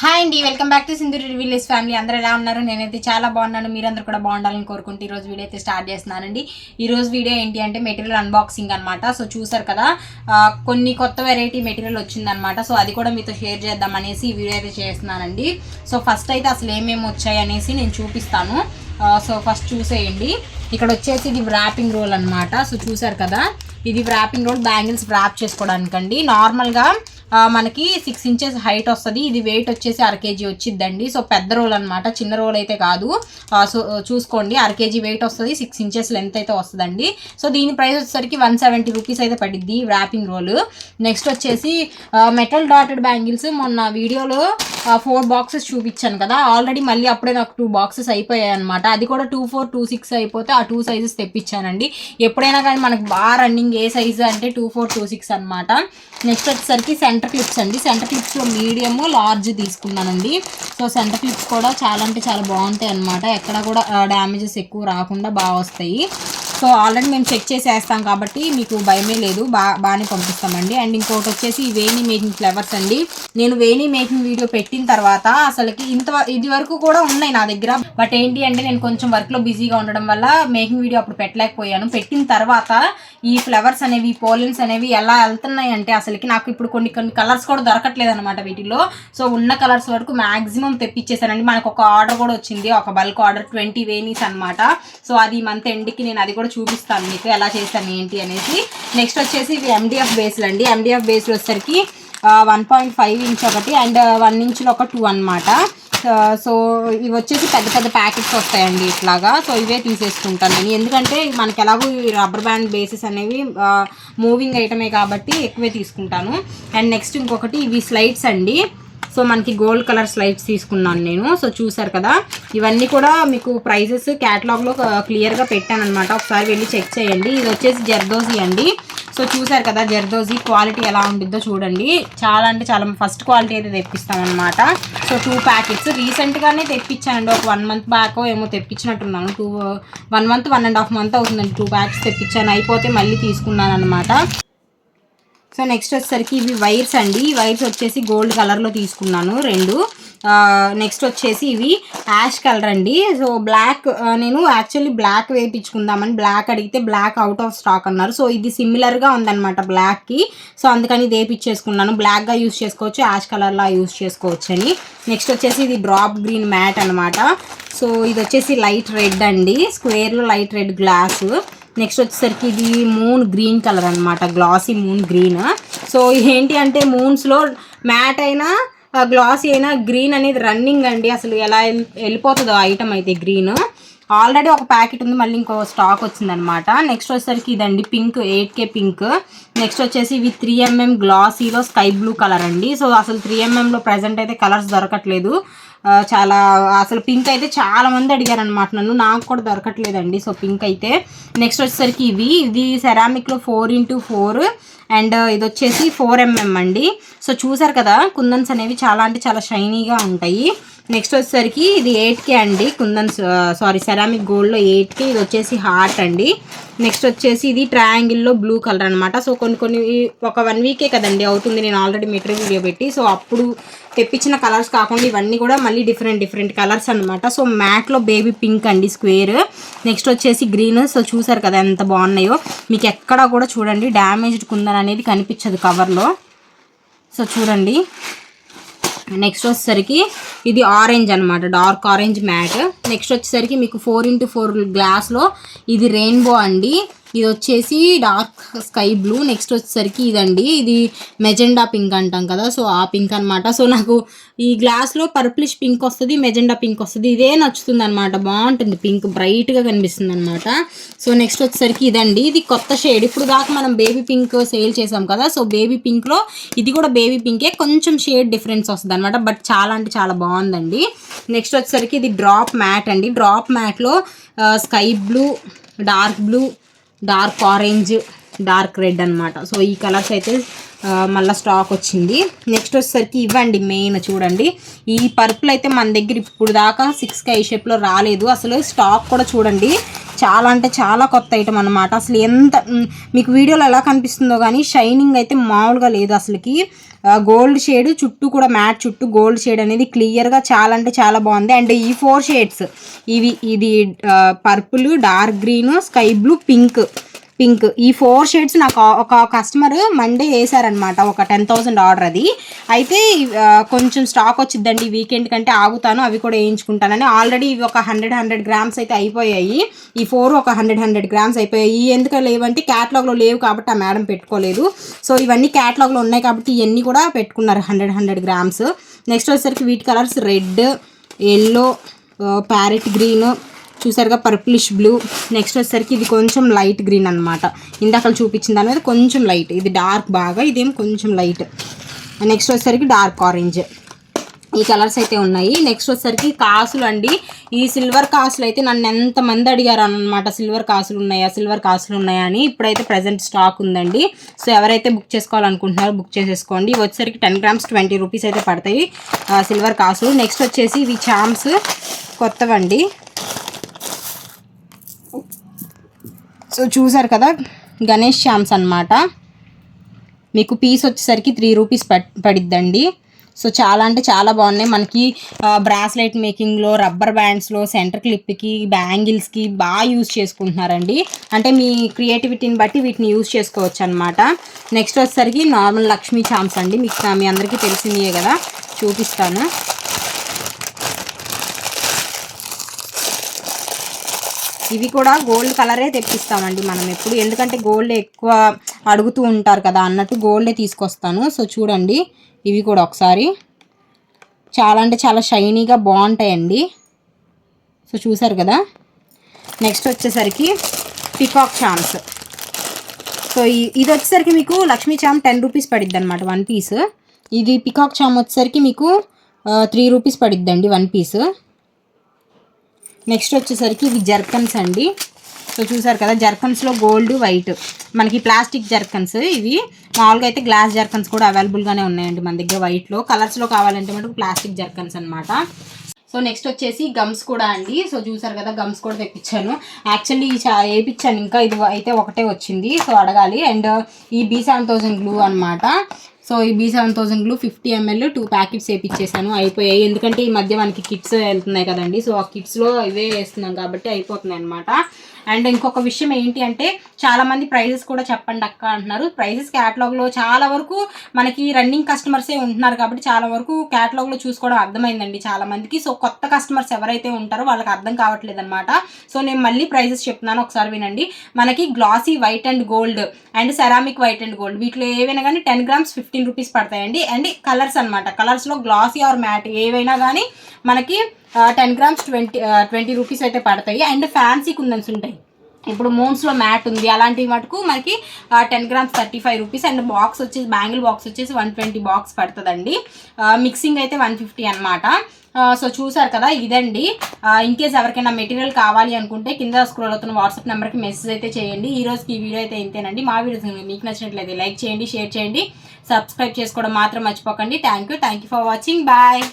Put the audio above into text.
Hi అండి welcome back to Sindhuri village family అందరూ ఎలా ఉన్నారు? నేనైతే చాలా బాగున్నాను. మీరందరూ కూడా బాగుండాలని కోరుకుంటూ ఈరోజు వీడియో అయితే స్టార్ట్ చేస్తున్నానండి. ఈరోజు వీడియో ఏంటి అంటే మెటీరియల్ అన్బాక్సింగ్ అనమాట సో చూసారు కదా కొన్ని కొత్త వెరైటీ మెటీరియల్ వచ్చిందనమాట సో అది కూడా మీతో షేర్ చేద్దాం అనేసి ఈ వీడియో అయితే చేస్తున్నానండి. సో ఫస్ట్ అయితే అసలు ఏమేమి వచ్చాయి అనేసి నేను చూపిస్తాను. సో ఫస్ట్ చూసేయండి. ఇక్కడ వచ్చేసి ఇది వ్రాపింగ్ రోల్ అనమాట సో చూసారు కదా ఇది వ్రాపింగ్ రోల్ బ్యాంగిల్స్ వ్రాప్ చేసుకోవడానికండి. నార్మల్గా మనకి సిక్స్ ఇంచెస్ హైట్ వస్తుంది. ఇది వెయిట్ వచ్చేసి అర కేజీ వచ్చిద్దండి. సో పెద్ద రోల్ అనమాట చిన్న రోల్ అయితే కాదు. సో చూసుకోండి. అర కేజీ వెయిట్ వస్తుంది. సిక్స్ ఇంచెస్ లెంత్ అయితే వస్తుందండి. సో దీని ప్రైస్ వచ్చేసరికి వన్ సెవెంటీ రూపీస్ అయితే పడిద్ది వ్రాపింగ్ రోల్ నెక్స్ట్ వచ్చేసి మెటల్ డాటెడ్ బ్యాంగిల్స్ మొన్న వీడియోలో ఫోర్ బాక్సెస్ చూపించాను కదా. ఆల్రెడీ మళ్ళీ అప్పుడే నాకు టూ బాక్సెస్ అయిపోయాయి అనమాట అది కూడా టూ ఫోర్ టూ సిక్స్ అయిపోతే ఆ టూ సైజెస్ తెప్పించానండి. ఎప్పుడైనా కానీ మనకు బాగా రన్నింగ్ ఏ సైజు అంటే టూ ఫోర్ టూ సిక్స్ అనమాట నెక్స్ట్ వచ్చేసరికి సెంటర్ సెంటర్ క్లిప్స్ అండి. సెంటర్ క్లిప్స్లో మీడియము లార్జ్ తీసుకున్నానండి. సో సెంటర్ క్లిప్స్ కూడా చాలా అంటే చాలా బాగుంటాయి అనమాట ఎక్కడ కూడా డ్యామేజెస్ ఎక్కువ రాకుండా బాగా వస్తాయి. సో ఆల్రెడీ మేము చెక్ చేసేస్తాం కాబట్టి మీకు భయమే లేదు. బా బాగానే పంపిస్తామండి. అండ్ ఇంకోటి వచ్చేసి వేణి మేకింగ్ ఫ్లవర్స్ అండి. నేను వేణి మేకింగ్ వీడియో పెట్టిన తర్వాత అసలుకి ఇంత ఇది వరకు కూడా ఉన్నాయి నా దగ్గర. బట్ ఏంటి అంటే నేను కొంచెం వర్క్లో బిజీగా ఉండడం వల్ల మేకింగ్ వీడియో అప్పుడు పెట్టలేకపోయాను. పెట్టిన తర్వాత ఈ ఫ్లవర్స్ అనేవి పోలెన్స్ అనేవి ఎలా వెళ్తున్నాయి అంటే అసలుకి నాకు ఇప్పుడు కొన్ని కొన్ని కలర్స్ కూడా దొరకట్లేదు అనమాట వీటిలో సో ఉన్న కలర్స్ వరకు మాక్సిమం తెప్పించేసానండి మనకు ఒక ఆర్డర్ కూడా వచ్చింది. ఒక బల్క్ ఆర్డర్ ట్వంటీ వేణీస్ అనమాట సో అది మంత్ ఎండ్కి నేను అది కూడా చూపిస్తాను మీకు ఎలా చేస్తాను ఏంటి అనేసి. నెక్స్ట్ వచ్చేసి ఇవి ఎండిఎఫ్ బేస్లు అండి. ఎండిఎఫ్ బేస్లు వచ్చేసరికి వన్ పాయింట్ ఫైవ్ ఇంచ్ ఒకటి అండ్ వన్ ఇంచ్లో ఒక టూ అనమాట సో ఇవి వచ్చేసి పెద్ద పెద్ద ప్యాకెట్స్ వస్తాయండి ఇట్లాగా. సో ఇవే తీసేసుకుంటాను నేను. ఎందుకంటే మనకి ఎలాగో ఈ రబ్బర్ బ్యాండ్ బేసెస్ అనేవి మూవింగ్ ఐటమే కాబట్టి ఎక్కువే తీసుకుంటాను. అండ్ నెక్స్ట్ ఇంకొకటి ఇవి స్లైడ్స్ అండి. సో మనకి గోల్డ్ కలర్ స్లైడ్స్ తీసుకున్నాను నేను. సో చూసారు కదా ఇవన్నీ కూడా మీకు ప్రైజెస్ క్యాటలాగ్లో క్లియర్గా పెట్టాను అనమాట ఒకసారి వెళ్ళి చెక్ చేయండి. ఇది వచ్చేసి జర్దోజీ అండి. సో చూసారు కదా జర్దోజీ క్వాలిటీ ఎలా ఉంటుందో చూడండి. చాలా అంటే చాలా ఫస్ట్ క్వాలిటీ అయితే తెప్పిస్తామన్నమాట. So two packets. రీసెంట్గానే తెప్పించానండి. ఒక వన్ మంత్ బ్యాక్ ఏమో తెప్పించినట్టున్నాను. Two one month one and half month అవుతుందండి టూ ప్యాకెట్స్ తెప్పించాను. అయిపోతే మళ్ళీ తీసుకున్నాను అనమాట సో నెక్స్ట్ వచ్చేసరికి ఇవి వైర్స్ అండి. ఈ వైర్స్ వచ్చేసి గోల్డ్ కలర్లో తీసుకున్నాను రెండు. నెక్స్ట్ వచ్చేసి ఇవి యాష్ కలర్ అండి. సో బ్లాక్ నేను యాక్చువల్లీ బ్లాక్ వేయించుకుందామని బ్లాక్ అడిగితే బ్లాక్ అవుట్ ఆఫ్ స్టాక్ అన్నారు. సో ఇది సిమిలర్గా ఉందన్నమాట బ్లాక్కి. సో అందుకని ఇది వేయించేసుకున్నాను. బ్లాక్గా యూస్ చేసుకోవచ్చు యాష్ కలర్లా యూస్ చేసుకోవచ్చు అని నెక్స్ట్ వచ్చేసి ఇది డ్రాప్ గ్రీన్ మ్యాట్ అనమాట సో ఇది వచ్చేసి లైట్ రెడ్ అండి. స్క్వేర్లో లైట్ రెడ్ గ్లాసు. నెక్స్ట్ వచ్చేసరికి ఇది మూన్ గ్రీన్ కలర్ అనమాట గ్లాసీ మూన్ గ్రీన్ సో ఏంటి అంటే మూన్స్లో మ్యాట్ అయినా గ్లాసీ అయినా గ్రీన్ అనేది రన్నింగ్ అండి. అసలు ఎలా వెళ్ళిపోతుందో ఐటమ్ అయితే గ్రీన్ ఆల్రెడీ ఒక ప్యాకెట్ ఉంది మళ్ళీ ఇంకో స్టాక్ వచ్చిందనమాట నెక్స్ట్ వచ్చేసరికి ఇదండి pink eight K pink next వచ్చేసి ఇవి త్రీ ఎంఎం గ్లాసీలో స్కై బ్లూ కలర్ అండి. సో అసలు త్రీ ఎంఎంలో ప్రజెంట్ అయితే కలర్స్ దొరకట్లేదు. చాలా అసలు పింక్ అయితే చాలా మంది అడిగారు అనమాట నన్ను. నాకు కూడా దొరకట్లేదండి. సో పింక్ అయితే నెక్స్ట్ వచ్చేసరికి ఇవి. ఇది సెరామిక్లో ఫోర్ ఇంటూ ఫోర్ అండ్ ఇది వచ్చేసి ఫోర్ ఎంఎం అండి. సో చూసారు కదా కుందన్స్ అనేవి చాలా అంటే చాలా షైనీగా ఉంటాయి. నెక్స్ట్ వచ్చేసరికి ఇది ఎయిట్ కే అండి. కుందన్ సారీ సెరామిక్ గోల్డ్లో ఎయిట్ కే ఇది వచ్చేసి హార్ట్ అండి. నెక్స్ట్ వచ్చేసి ఇది ట్రయాంగిల్లో బ్లూ కలర్ అనమాట సో కొన్ని కొన్ని ఒక వన్ వీకే కదండి అవుతుంది. నేను ఆల్రెడీ మెటీరియల్ వీడియో పెట్టి. సో అప్పుడు తెప్పించిన కలర్స్ కాకుండా ఇవన్నీ కూడా మళ్ళీ డిఫరెంట్ డిఫరెంట్ కలర్స్ అనమాట సో మ్యాట్లో బేబీ పింక్ అండి స్క్వేర్ నెక్స్ట్ వచ్చేసి గ్రీన్ సో చూసారు కదా ఎంత బాగున్నాయో. మీకు ఎక్కడ కూడా చూడండి. డ్యామేజ్డ్ కుందన్ అనేది కనిపించదు కవర్లో సో చూడండి. నెక్స్ట్ వచ్చేసరికి ఇది ఆరెంజ్ అనమాట డార్క్ ఆరెంజ్ మ్యాట్. నెక్స్ట్ వచ్చేసరికి మీకు ఫోర్ ఇంటూ ఫోర్ గ్లాస్లో ఇది రెయిన్బో అండి. ఇది వచ్చేసి డార్క్ స్కై బ్లూ. నెక్స్ట్ వచ్చేసరికి ఇదండి. ఇది మెజెండా పింక్ అంటాం కదా సో ఆ పింక్ అనమాట సో నాకు ఈ గ్లాస్లో పర్పులిష్ పింక్ వస్తుంది మెజెండా పింక్ వస్తుంది. ఇదే నచ్చుతుంది అనమాట బాగుంటుంది. పింక్ బ్రైట్గా కనిపిస్తుంది అనమాట సో నెక్స్ట్ వచ్చేసరికి ఇదండి. ఇది కొత్త షేడ్ ఇప్పుడు దాకా మనం బేబీ పింక్ సేల్ చేసాం కదా సో బేబీ పింక్లో ఇది కూడా బేబీ పింకే కొంచెం షేడ్ డిఫరెన్స్ వస్తుంది అనమాట బట్ చాలా అంటే చాలా బాగుందండి. నెక్స్ట్ వచ్చేసరికి ఇది డ్రాప్ మ్యాట్ అండి. Drop మ్యాట్లో sky blue dark blue dark orange dark red అనమాట సో ఈ కలర్స్ అయితే మళ్ళీ స్టాక్ వచ్చింది. నెక్స్ట్ వచ్చేసరికి ఇవ్వండి మెయిన్ చూడండి. ఈ పర్పుల్ అయితే మన దగ్గర ఇప్పుడు దాకా సిక్స్ ఐ షేప్లో రాలేదు. అసలు స్టాక్ కూడా చూడండి. చాలా అంటే చాలా కొత్త ఐటమ్ అనమాట అసలు ఎంత మీకు వీడియోలో ఎలా కనిపిస్తుందో కానీ షైనింగ్ అయితే మామూలుగా లేదు అసలుకి. గోల్డ్ షేడ్ చుట్టూ కూడా మ్యాట్ చుట్టూ గోల్డ్ షేడ్ అనేది క్లియర్గా చాలా అంటే చాలా బాగుంది. అండ్ ఈ ఫోర్ షేడ్స్ ఇవి ఇది purple dark green sky blue pink. Pink. ఈ ఫోర్ షేడ్స్ నాకు ఒక కస్టమర్ మండే వేసారనమాట ఒక టెన్ థౌసండ్ ఆర్డర్ అది. అయితే కొంచెం స్టాక్ వచ్చిద్దండి. వీకెండ్ కంటే ఆగుతాను. అవి కూడా వేయించుకుంటానని ఆల్రెడీ ఇవి ఒక హండ్రెడ్ హండ్రెడ్ గ్రామ్స్ అయితే అయిపోయాయి. ఈ ఫోర్ ఒక హండ్రెడ్ హండ్రెడ్ గ్రామ్స్ అయిపోయాయి. ఎందుకు లేవంటే క్యాటలాగ్లో లేవు కాబట్టి ఆ మేడం పెట్టుకోలేదు. సో ఇవన్నీ క్యాటలాగ్లో ఉన్నాయి కాబట్టి ఇవన్నీ కూడా పెట్టుకున్నారు హండ్రెడ్ హండ్రెడ్ గ్రామ్స్. నెక్స్ట్ వచ్చేసరికి వీటి colours red yellow parrot green చూసారుగా పర్పులిష్ బ్లూ నెక్స్ట్ వచ్చేసరికి ఇది కొంచెం లైట్ గ్రీన్ అనమాట ఇందాక చూపించిన దాని మీద కొంచెం లైట్ ఇది డార్క్ బాగా ఇదేం కొంచెం లైట్ నెక్స్ట్ వచ్చేసరికి డార్క్ ఆరెంజ్ ఈ కలర్స్ అయితే ఉన్నాయి. నెక్స్ట్ వచ్చేసరికి కాసులు అండి. ఈ సిల్వర్ కాసులు అయితే నన్ను ఎంతమంది అడిగారు అనమాట సిల్వర్ కాసులు ఉన్నాయా? సిల్వర్ కాసులు ఉన్నాయా? అని. ఇప్పుడైతే ప్రజెంట్ స్టాక్ ఉందండి. సో ఎవరైతే బుక్ చేసుకోవాలనుకుంటున్నారో బుక్ చేసేసుకోండి. ఇవి వచ్చేసరికి టెన్ గ్రామ్స్ ట్వంటీ రూపీస్ అయితే పడతాయి సిల్వర్ కాసులు. నెక్స్ట్ వచ్చేసి ఇవి చామ్స్ కొత్తవండి. సో చూసారు కదా గణేష్ శ్యామ్స్ అన్నమాట. మీకు పీస్ వచ్చేసరికి త్రీ రూపీస్ పడిద్దండి. సో చాలా అంటే చాలా బాగున్నాయి. మనకి బ్రాస్లెట్ మేకింగ్లో రబ్బర్ బ్యాండ్స్లో సెంటర్ క్లిప్కి బ్యాంగిల్స్కి బాగా యూజ్ చేసుకుంటున్నారండి. అంటే మీ క్రియేటివిటీని బట్టి వీటిని యూజ్ చేసుకోవచ్చు అనమాట నెక్స్ట్ వచ్చేసరికి నార్మల్ లక్ష్మీ చామ్స్ అండి. మీకు మీ అందరికీ తెలిసిందే కదా. చూపిస్తాను. ఇవి కూడా గోల్డ్ కలరే తెప్పిస్తామండి మనం ఎప్పుడు. ఎందుకంటే గోల్డ్ ఎక్కువ అడుగుతూ ఉంటారు కదా అన్నట్టు గోల్డే తీసుకొస్తాను. సో చూడండి ఇవి కూడా ఒకసారి. చాలా అంటే చాలా షైనీగా బాగుంటాయండి. సో చూసారు కదా? నెక్స్ట్ వచ్చేసరికి పికాక్ చామ్స్ సో ఈ- ఇది వచ్చేసరికి మీకు లక్ష్మీ చామ్ టెన్ రూపీస్ పడిద్ది అనమాట వన్ పీస్ ఇది పికాక్ చామ్ వచ్చేసరికి మీకు త్రీ రూపీస్ పడిద్దండి వన్ పీస్ నెక్స్ట్ వచ్చేసరికి ఇవి జర్కన్స్ అండి. సో చూసారు కదా జర్కన్స్లో గోల్డ్ వైట్. మనకి ప్లాస్టిక్ జర్కన్స్ ఇవి. మామూలుగా అయితే గ్లాస్ జర్కన్స్ కూడా అవైలబుల్గానే ఉన్నాయండి మన దగ్గర వైట్లో కలర్స్లో కావాలంటే మనకు ప్లాస్టిక్ జర్కన్స్ అనమాట సో నెక్స్ట్ వచ్చేసి గమ్స్ కూడా అండి. సో చూసారు కదా గమ్స్ కూడా తెప్పించాను. యాక్చువల్లీ వేయించాను ఇంకా. ఇది అయితే ఒకటే వచ్చింది. సో అడగాలి. అండ్ ఈ బీ సెవెన్ థౌజండ్ గ్లూ అనమాట సో ఈ B seven thousand glue fifty ML two packets వేయించేసాను అయిపోయాయి. ఎందుకంటే ఈ మధ్య మనకి కిట్స్ వెళ్తున్నాయి కదండి. సో ఆ కిట్స్లో ఇవే వేస్తున్నాం కాబట్టి అయిపోతున్నాయి అనమాట అండ్ ఇంకొక విషయం ఏంటి అంటే చాలా మంది ప్రైజెస్ కూడా చెప్పండి అక్క అంటున్నారు. ప్రైజెస్ క్యాటలాగ్లో చాలా వరకు మనకి రన్నింగ్ కస్టమర్సే ఉంటున్నారు కాబట్టి చాలా వరకు క్యాటలాగ్లో చూసుకోవడం అర్థమైందండి చాలా మందికి. సో కొత్త కస్టమర్స్ ఎవరైతే ఉంటారో వాళ్ళకి అర్థం కావట్లేదు అనమాట సో నేను మళ్ళీ ప్రైజెస్ చెప్తున్నాను ఒకసారి వినండి. మనకి glossy white and gold and ceramic white and gold వీటిలో ఏవైనా కానీ టెన్ గ్రామ్స్ ఫిఫ్టీన్ రూపీస్ పడతాయండి. అండ్ కలర్స్ అనమాట కలర్స్లో గ్లాసీ ఆర్ మ్యాట్ ఏవైనా కానీ మనకి ten grams twenty twenty rupees అయితే పడతాయి. అండ్ ఫ్యాన్సీ కుందన్స్ ఉంటాయి. ఇప్పుడు మోన్స్లో మ్యాట్ ఉంది. అలాంటివి మటుకు మనకి ten grams thirty five rupees and box వచ్చేసి బ్యాంగిల్ బాక్స్ వచ్చేసి వన్ ట్వంటీ బాక్స్ పడుతుందండి. మిక్సింగ్ అయితే వన్ ఫిఫ్టీ అనమాట సో చూసారు కదా ఇదండి. ఇన్ కేస్ ఎవరికైనా మెటీరియల్ కావాలి అనుకుంటే కింద స్క్రోల్ అవుతున్న వాట్సాప్ నెంబర్కి మెసేజ్ అయితే చేయండి. ఈ రోజుకి ఈ వీడియో అయితే ఇంతేనండి. మా వీడియోస్ మీకు నచ్చినట్లయితే లైక్ చేయండి షేర్ చేయండి. సబ్స్క్రైబ్ చేసుకోవడం మాత్రం మర్చిపోకండి. Thank you thank you for watching bye